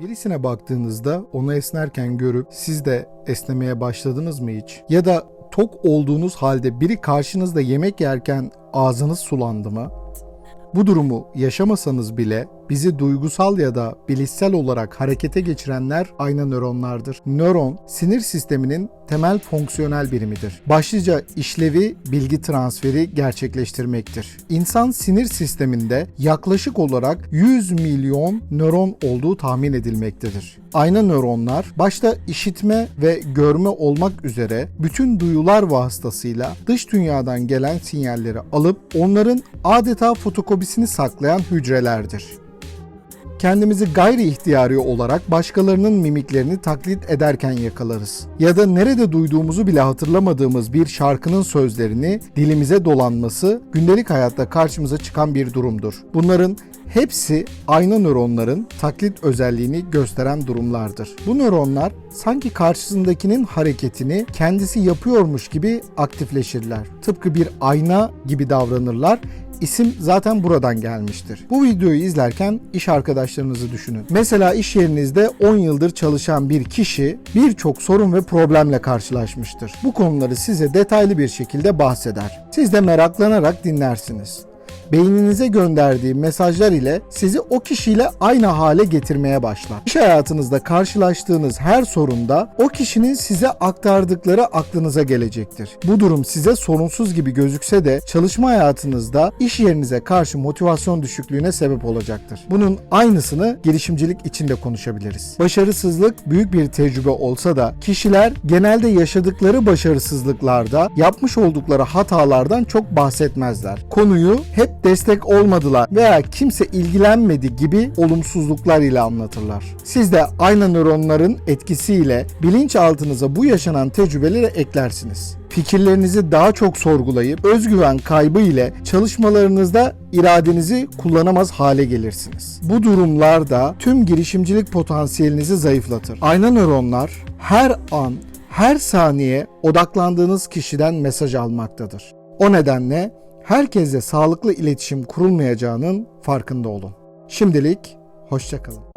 Birisine baktığınızda onu esnerken görüp siz de esnemeye başladınız mı hiç? Ya da tok olduğunuz halde biri karşınızda yemek yerken ağzınız sulandı mı? Bu durumu yaşamasanız bile bizi duygusal ya da bilişsel olarak harekete geçirenler ayna nöronlardır. Nöron, sinir sisteminin temel fonksiyonel birimidir. Başlıca işlevi bilgi transferi gerçekleştirmektir. İnsan sinir sisteminde yaklaşık olarak 100 milyon nöron olduğu tahmin edilmektedir. Ayna nöronlar başta işitme ve görme olmak üzere bütün duyular vasıtasıyla dış dünyadan gelen sinyalleri alıp onların adeta fotokopisini saklayan hücrelerdir kendimizi gayri ihtiyari olarak başkalarının mimiklerini taklit ederken yakalarız. Ya da nerede duyduğumuzu bile hatırlamadığımız bir şarkının sözlerini dilimize dolanması gündelik hayatta karşımıza çıkan bir durumdur. Bunların hepsi ayna nöronların taklit özelliğini gösteren durumlardır. Bu nöronlar sanki karşısındakinin hareketini kendisi yapıyormuş gibi aktifleşirler. Tıpkı bir ayna gibi davranırlar İsim zaten buradan gelmiştir. Bu videoyu izlerken iş arkadaşlarınızı düşünün. Mesela iş yerinizde 10 yıldır çalışan bir kişi birçok sorun ve problemle karşılaşmıştır. Bu konuları size detaylı bir şekilde bahseder. Siz de meraklanarak dinlersiniz beyninize gönderdiği mesajlar ile sizi o kişiyle aynı hale getirmeye başlar. İş hayatınızda karşılaştığınız her sorunda o kişinin size aktardıkları aklınıza gelecektir. Bu durum size sorunsuz gibi gözükse de çalışma hayatınızda iş yerinize karşı motivasyon düşüklüğüne sebep olacaktır. Bunun aynısını girişimcilik için de konuşabiliriz. Başarısızlık büyük bir tecrübe olsa da kişiler genelde yaşadıkları başarısızlıklarda yapmış oldukları hatalardan çok bahsetmezler. Konuyu hep destek olmadılar veya kimse ilgilenmedi gibi olumsuzluklar ile anlatırlar. Siz de aynı nöronların etkisiyle bilinçaltınıza bu yaşanan tecrübeleri eklersiniz. Fikirlerinizi daha çok sorgulayıp özgüven kaybı ile çalışmalarınızda iradenizi kullanamaz hale gelirsiniz. Bu durumlarda tüm girişimcilik potansiyelinizi zayıflatır. Ayna nöronlar her an, her saniye odaklandığınız kişiden mesaj almaktadır. O nedenle herkesle sağlıklı iletişim kurulmayacağının farkında olun. Şimdilik hoşçakalın.